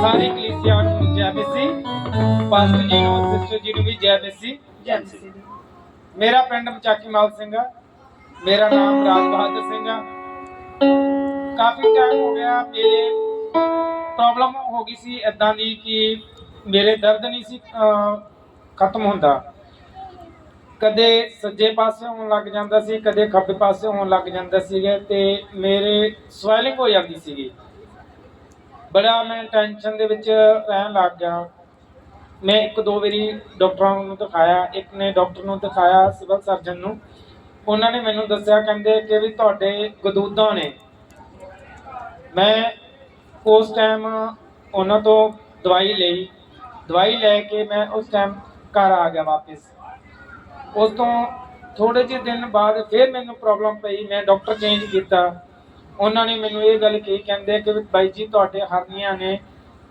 ਸਾਰੀ ਕਲੀਸਿਆ ਨੂੰ ਜੈ ਮਸੀਹ ਪਾਸਟਰ ਜੀ ਨੂੰ ਸਿਸਟਰ ਜੀ ਨੂੰ ਵੀ ਜੈ ਮਸੀਹ ਜੈ ਮਸੀਹ ਦੀ। ਮੇਰਾ ਪਿੰਡ ਮਚਾਕੀ ਮਾਲ ਸਿੰਘ ਆ। ਮੇਰਾ ਨਾਮ ਰਾਜ ਬਹਾਦਰ ਸਿੰਘ ਆ। ਕਾਫੀ ਟਾਈਮ ਹੋ ਗਿਆ ਮੇਰੇ ਪ੍ਰੋਬਲਮ ਹੋ ਗਈ ਸੀ ਇਦਾਂ ਦੀ ਕਿ ਮੇਰੇ ਦਰਦ ਨਹੀਂ ਸੀ ਅਹ, ਖਤਮ ਹੁੰਦਾ। ਕਦੇ ਸੱਜੇ ਪਾਸੇ ਹੋਣ ਲੱਗ ਜਾਂਦਾ ਸੀ ਕਦੇ ਖੱਬੇ ਪਾਸੇ ਹੋਣ ਲੱਗ ਜਾਂਦਾ ਸੀਗਾ ਤੇ ਮੇਰੇ ਸਵੈਲਿੰਗ ਹੋ ਜਾਂਦੀ ਸੀਗੀ। ਬੜਾ ਮੈਂ ਟੈਨਸ਼ਨ ਦੇ ਵਿੱਚ ਰਹਿਣ ਲੱਗ ਗਿਆ। ਮੈਂ ਇੱਕ ਦੋ ਵਾਰੀ ਡਾਕਟਰਾਂ ਨੂੰ ਦਿਖਾਇਆ, ਇੱਕ ਨੇ ਡਾਕਟਰ ਨੂੰ ਦਿਖਾਇਆ ਸਿਵਲ ਸਰਜਨ ਨੂੰ। ਉਹਨਾਂ ਨੇ ਮੈਨੂੰ ਦੱਸਿਆ, ਕਹਿੰਦੇ ਕਿ ਵੀ ਤੁਹਾਡੇ ਗਦੂਦਾਂ ਨੇ। ਮੈਂ ਉਸ ਟਾਈਮ ਉਹਨਾਂ ਤੋਂ ਦਵਾਈ ਲਈ। ਦਵਾਈ ਲੈ ਕੇ ਮੈਂ ਉਸ ਟਾਈਮ ਘਰ ਆ ਗਿਆ ਵਾਪਸ। ਉਸ ਤੋਂ ਥੋੜੇ ਜਿਹੇ ਦਿਨ ਬਾਅਦ ਫਿਰ ਮੈਨੂੰ ਪ੍ਰੋਬਲਮ ਪਈ, ਮੈਂ ਡਾਕਟਰ ਚੇਂਜ ਕੀਤਾ। ਉਹਨਾਂ ਨੇ ਮੈਨੂੰ ਇਹ ਗੱਲ ਕਹੀ, ਕਹਿੰਦੇ ਕਿ ਬਾਈ ਜੀ ਤੁਹਾਡੇ ਹਰਨੀਆਂ ਨੇ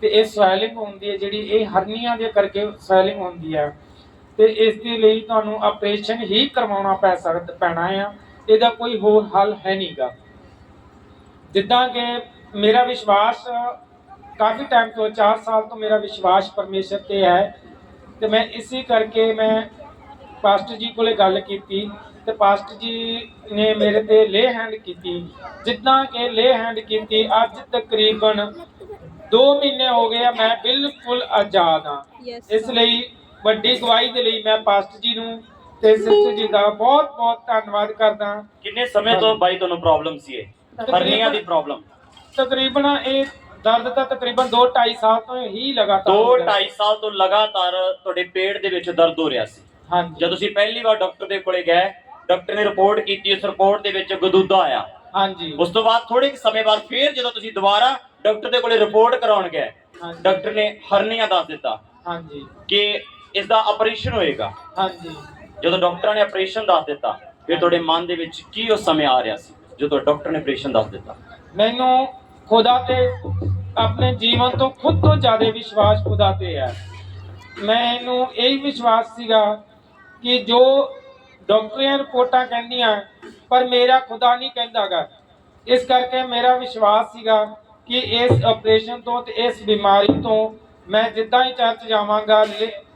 ਤੇ ਇਹ ਸਵੈਲਿੰਗ ਹੁੰਦੀ ਹੈ ਜਿਹੜੀ ਇਹ ਹਰਨੀਆਂ ਦੇ ਕਰਕੇ ਸਵੈਲਿੰਗ ਹੁੰਦੀ ਹੈ। ਤੇ ਇਸ ਦੇ ਲਈ ਤੁਹਾਨੂੰ ਆਪਰੇਸ਼ਨ ਹੀ ਕਰਵਾਉਣਾ ਪੈ ਸਕਦਾ, ਪੈਣਾ ਆ। ਇਹਦਾ ਕੋਈ ਹੋਰ ਹੱਲ ਹੈ ਨਹੀਂਗਾ। ਜਿੱਦਾਂ ਕਿ ਮੇਰਾ ਵਿਸ਼ਵਾਸ ਕਾਫੀ ਟਾਈਮ ਤੋਂ 4 ਸਾਲ ਤੋਂ ਮੇਰਾ ਵਿਸ਼ਵਾਸ ਪਰਮੇਸ਼ਰ ਤੇ ਹੈ। ਤੇ ਮੈਂ ਇਸੇ ਕਰਕੇ ਮੈਂ ਪਾਸਟਰ ਜੀ ਕੋਲੇ ਗੱਲ ਕੀਤੀ। ਤੇ ਪਾਸਟਰ ਜੀ ਨੇ ਮੇਰੇ ਤੇ ਲੇ ਹੈਂਡ ਕੀਤੀ। ਜਿੱਦਾਂ ਕਿ ਲੇ ਹੈਂਡ ਕੀਤੀ ਅੱਜ ਤਕਰੀਬਨ 2 ਮਹੀਨੇ ਹੋ ਗਏ ਆ ਮੈਂ ਬਿਲਕੁਲ ਆਜ਼ਾਦ Yes. ਇਸ ਲਈ ਵੱਡੀ ਗਵਾਹੀ ਦੇ ਲਈ ਮੈਂ ਪਾਸਟਰ ਜੀ ਨੂੰ ਤੇ ਸਿਸਟਰ ਜੀ ਦਾ ਬਹੁਤ ਬਹੁਤ ਧੰਨਵਾਦ ਕਰਦਾ ਕਿੰਨੇ ਸਮੇਂ ਤੋਂ ਬਾਈ ਤੁਹਾਨੂੰ ਪ੍ਰੋਬਲਮ ਸੀ ਇਹ? ਹਰਨੀਆਂ ਦੀ ਪ੍ਰੋਬਲਮ ਤਕਰੀਬਨ ਇਹ ਦਰਦ ਤਾਂ ਤਕਰੀਬਨ 2 2.5 ਸਾਲ ਤੋਂ ਹੀ ਲਗਾਤਾਰ 2 ਹੋ ਰਿਹਾ। 2.5 ਸਾਲ ਤੋਂ ਲਗਾਤਾਰ ਤੁਹਾਡੇ ਪੇਟ ਦੇ ਵਿੱਚ ਦਰਦ ਹੋ ਰਿਹਾ ਸੀ। ਹਾਂਜੀ। ਜਦੋਂ ਤੁਸੀਂ ਪਹਿਲੀ ਵਾਰ ਡਾਕਟਰ ਦੇ ਕੋਲੇ ਗਏ ਡਾਕਟਰ ਨੇ ਰਿਪੋਰਟ ਕੀਤੀ ਉਸ ਰਿਪੋਰਟ ਦੇ ਵਿੱਚ ਗਦੂਦਾ ਆਇਆ। ਹਾਂਜੀ। ਉਸ ਤੋਂ ਬਾਅਦ ਥੋੜੇ ਕੁ ਸਮੇਂ ਬਾਅਦ ਫੇਰ ਜਦੋਂ ਤੁਸੀਂ ਦੁਬਾਰਾ ਡਾਕਟਰ ਦੇ ਕੋਲੇ ਰਿਪੋਰਟ ਕਰਾਉਣ ਗਏ ਹਾਂਜੀ। ਡਾਕਟਰ ਨੇ ਹਰਨੀਆਂ ਦੱਸ ਦਿੱਤਾ ਹਾਂਜੀ। ਕਿ ਇਸ ਦਾ ਆਪਰੇਸ਼ਨ ਹੋਏਗਾ। ਹਾਂਜੀ। ਜਦੋਂ ਡਾਕਟਰਾਂ ਨੇ ਆਪਰੇਸ਼ਨ ਦੱਸ ਦਿੱਤਾ ਫਿਰ ਤੁਹਾਡੇ ਮਨ ਦੇ ਵਿੱਚ ਕੀ ਉਸ ਸਮੇਂ ਆ ਰਿਹਾ ਸੀ ਜਦੋਂ ਡਾਕਟਰ ਨੇ ਆਪਰੇਸ਼ਨ ਦੱਸ ਦਿੱਤਾ? ਮੈਨੂੰ ਖੁਦਾ ਤੇ ਆਪਣੇ ਜੀਵਨ ਤੋਂ ਖੁਦ ਤੋਂ ਜ਼ਿਆਦਾ ਵਿਸ਼ਵਾਸ ਖੁਦਾ ਤੇ ਹੈ। ਮੈਨੂੰ ਇਹ ਵਿਸ਼ਵਾਸ ਸੀਗਾ ਕਿ ਜੋ ਡਾਕਟਰੀਆਂ ਰਿਪੋਰਟਾਂ ਕਹਿੰਦੀਆਂ ਪਰ ਮੇਰਾ ਖੁਦਾ ਨਹੀਂ ਕਹਿੰਦਾਗਾ। ਇਸ ਕਰਕੇ ਮੇਰਾ ਵਿਸ਼ਵਾਸ ਸੀਗਾ ਕਿ ਇਸ ਆਪਰੇਸ਼ਨ ਤੋਂ ਤੇ ਇਸ ਬਿਮਾਰੀ ਤੋਂ ਮੈਂ ਜਿੱਦਾਂ ਹੀ ਚਰਚ ਜਾਵਾਂਗਾ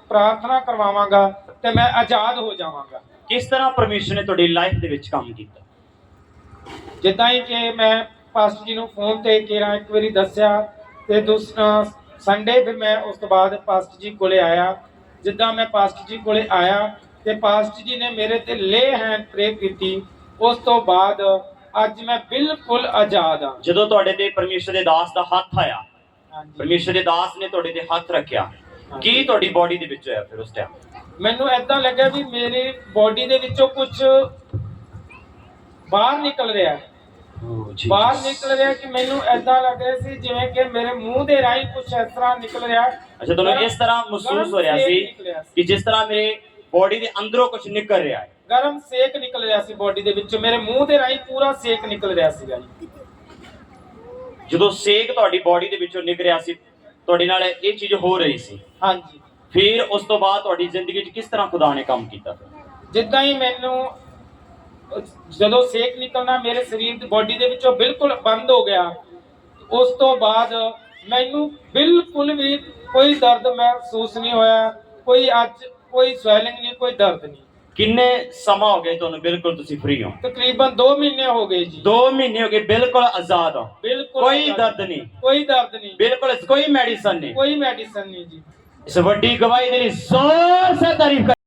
ਪ੍ਰਾਰਥਨਾ ਕਰਵਾਵਾਂਗਾ ਤੇ ਮੈਂ ਆਜ਼ਾਦ ਹੋ ਜਾਵਾਂਗਾ। ਕਿਸ ਤਰ੍ਹਾਂ ਪਰਮੇਸ਼ਰ ਨੇ ਤੁਹਾਡੀ ਲਾਈਫ ਦੇ ਵਿੱਚ ਕੰਮ ਕੀਤਾ? ਜਿੱਦਾਂ ਹੀ ਕਿ ਮੈਂ ਪਾਸਟਰ ਜੀ ਨੂੰ ਫੋਨ ਤੇ ਕਿਹਾ ਇੱਕ ਵਾਰੀ ਦੱਸਿਆ ਤੇ ਦੂਸਰਾ ਸੰਡੇ ਫਿਰ ਮੈਂ ਉਸ ਤੋਂ ਬਾਅਦ ਪਾਸਟਰ ਜੀ ਕੋਲੇ ਆਇਆ। ਜਿੱਦਾਂ ਮੈਂ ਪਾਸਟਰ ਜੀ ਕੋਲੇ ਆਇਆ ਤੇ ਪਾਸਟਰ ਜੀ ਨੇ ਮੇਰੇ ਤੇ ਲੇ ਹੈਂਡ ਪ੍ਰੇ ਕੀਤੀ। ਉਸ ਤੋਂ ਬਾਅਦ ਅੱਜ ਮੈਂ ਬਿਲਕੁਲ ਆਜ਼ਾਦ ਹਾਂ। ਜਦੋਂ ਤੁਹਾਡੇ ਤੇ ਪਰਮੇਸ਼ਰ ਦੇ ਦਾਸ ਦਾ ਹੱਥ ਆਇਆ ਪਰਮੇਸ਼ਰ ਦੇ ਦਾਸ ਨੇ ਤੁਹਾਡੇ ਤੇ ਹੱਥ ਰੱਖਿਆ ਕੀ ਤੁਹਾਡੀ ਬਾਡੀ ਦੇ ਵਿੱਚ ਹੋਇਆ ਫਿਰ ਉਸ ਟਾਈਮ ਮੈਨੂੰ ਐਦਾਂ ਲੱਗਾ ਵੀ ਮੇਰੀ ਬਾਡੀ ਦੇ ਵਿੱਚੋਂ ਕੁਝ ਬਾਹਰ ਨਿਕਲ ਰਿਹਾ ਹੈ। ਬਾਹਰ ਨਿਕਲ ਰਿਹਾ ਕਿ ਮੈਨੂੰ ਐਦਾਂ ਲੱਗ ਰਿਹਾ ਸੀ ਜਿਵੇਂ ਕਿ ਮੇਰੇ ਮੂੰਹ ਦੇ ਰਾਹੀਂ ਕੁਝ ਇਸ ਤਰ੍ਹਾਂ ਨਿਕਲ ਰਿਹਾ ਅੱਛਾ ਤੁਹਾਨੂੰ ਇਸ ਤਰ੍ਹਾਂ ਮਹਿਸੂਸ ਹੋ ਰਿਹਾ ਸੀ। ਕਿ ਜਿਸ ਤਰ੍ਹਾਂ ਮੇਰੇ ਬਾਡੀ ਦੇ ਅੰਦਰੋਂ ਕੁਝ ਨਿਕਲ ਰਿਹਾ ਹੈ। ਗਰਮ ਸੇਕ ਨਿਕਲ ਰਿਹਾ ਸੀ ਬਾਡੀ ਦੇ ਵਿੱਚੋਂ। ਮੇਰੇ ਮੂੰਹ ਦੇ ਰਾਹੀਂ ਪੂਰਾ ਸੇਕ ਨਿਕਲ ਰਿਹਾ ਸੀਗਾ ਜੀ। ਜਦੋਂ ਸੇਕ ਤੁਹਾਡੀ ਬਾਡੀ ਦੇ ਵਿੱਚੋਂ ਨਿਕਲ ਰਿਹਾ ਸੀ ਤੁਹਾਡੇ ਨਾਲ ਇਹ ਚੀਜ਼ ਹੋ ਰਹੀ ਸੀ। ਹਾਂਜੀ। ਫਿਰ ਉਸ ਤੋਂ ਬਾਅਦ ਤੁਹਾਡੀ ਜ਼ਿੰਦਗੀ 'ਚ ਕਿਸ ਤਰ੍ਹਾਂ ਖੁਦਾ ਨੇ ਕੰਮ ਕੀਤਾ ਜਿੱਦਾਂ ਹੀ ਮੈਨੂੰ ਜਦੋਂ ਸੇਕ ਨਿਕਲਣਾ ਮੇਰੇ ਸਰੀਰ ਦੀ ਬਾਡੀ ਦੇ ਵਿੱਚੋਂ ਬਿਲਕੁਲ ਬੰਦ ਹੋ ਗਿਆ ਉਸ ਤੋਂ ਬਾਅਦ ਮੈਨੂੰ ਬਿਲਕੁਲ ਵੀ ਕੋਈ ਦਰਦ ਮਹਿਸੂਸ ਨਹੀਂ ਹੋਇਆ। ਕੋਈ ਅੱਜ ਕੋਈ ਸਵੈਲਿੰਗ ਨਹੀਂ ਕੋਈ ਦਰਦ ਨਹੀਂ। ਕਿੰਨੇ ਸਮਾਂ ਹੋ ਗਿਆ ਤੁਹਾਨੂੰ? ਬਿਲਕੁਲ ਤੁਸੀਂ ਫ੍ਰੀ ਹੋ। ਤਕਰੀਬਨ 2 ਮਹੀਨੇ ਹੋ ਗਏ ਜੀ। 2 ਮਹੀਨੇ ਹੋ ਗਏ ਬਿਲਕੁਲ ਆਜ਼ਾਦ ਹੋ। ਬਿਲਕੁਲ ਕੋਈ ਦਰਦ ਨਹੀਂ। ਕੋਈ ਦਰਦ ਨਹੀਂ। ਬਿਲਕੁਲ ਕੋਈ ਮੈਡੀਸਨ ਨਹੀਂ। ਕੋਈ ਮੈਡੀਸਨ ਨਹੀਂ ਜੀ। ਇਸ ਵੱਡੀ ਗਵਾਹੀ ਦੇ ਲਈ ਸੇ ਤਾਰੀਫ